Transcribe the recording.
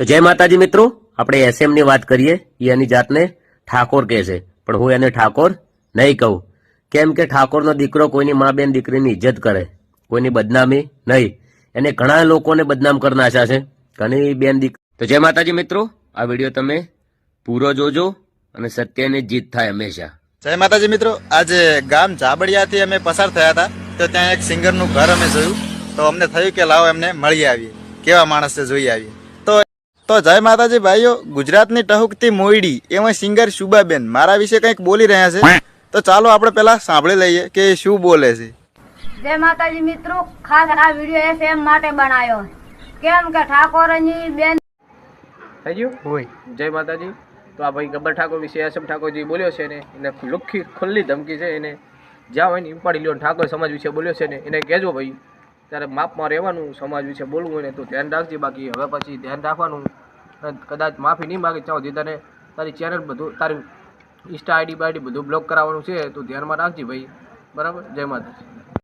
તો જય માતાજી મિત્રો, આપણે એસએમની વાત કરીએ એ એની જાતને ઠાકોર કહે છે. પણ હું એને ઠાકોર નહીં કહું. કેમ કે ઠાકોરનો દીકરો કોઈની મા બેન દીકરીની ઇજ્જત કરે, કોઈની બદનામી નહીં. એને ઘણા લોકોને બદનામ કરી નાખ્યા છે. ઘણી બેન દીકરી તો જય માતાજી મિત્રો, આ વીડિયો તમે પૂરો જોજો અને સત્યની જીત થાય હંમેશા. જય માતાજી મિત્રો, આજે ગામ જાબડિયાથી અમે પસાર થયા હતા. તો ત્યાં એક સિંગરનું ઘર અમે જોયું. તો અમને થયું કે લાવો એમને મળી આવીએ. કેવા માણસ છે જોઈ આવીએ. તો જય માતાજી ભાઈઓ ગુજરાતની ટહુકતી મોયડી એમાં સિંગર શુભાબેન મારા વિશે કંઈક બોલી રહ્યા છે? તો ચાલો આપણે પહેલા સાંભળી લઈએ કે એ શું બોલે છે. જય માતાજી મિત્રો ખાસ આ વીડિયો એમ માટે બનાવ્યો. કેમ કે ઠાકોરની બેન થઈ ગયું? હોય. જય માતાજી. તો આ ભાઈ ગબ્બર ઠાકોર વિશે એસએમ ઠાકોરજી બોલ્યો છે ને એને લુખ્ખી ખુલ્લી ધમકી છે એને. જ્યાં હોય ને ઉપાડી લ્યો ઠાકોર સમાજ વિશે બોલ્યો છે ને એને કહેજો ભાઈ. ત્યારે માપમાં રહેવાનું સમાજ વિશે બોલવું હોય ને તો ધ્યાન રાખજે બાકી. હવે પછી ધ્યાન રાખવાનું. કદાચ માફી નહીં માગે ચાહો જે તને તારી ચેનલ બધું, તારી ઇન્સ્ટા આઈડી બાઈડી બધું બ્લોક કરાવવાનું છે, તો ધ્યાનમાં રાખજે ભાઈ. બરાબર? જય માતાજી.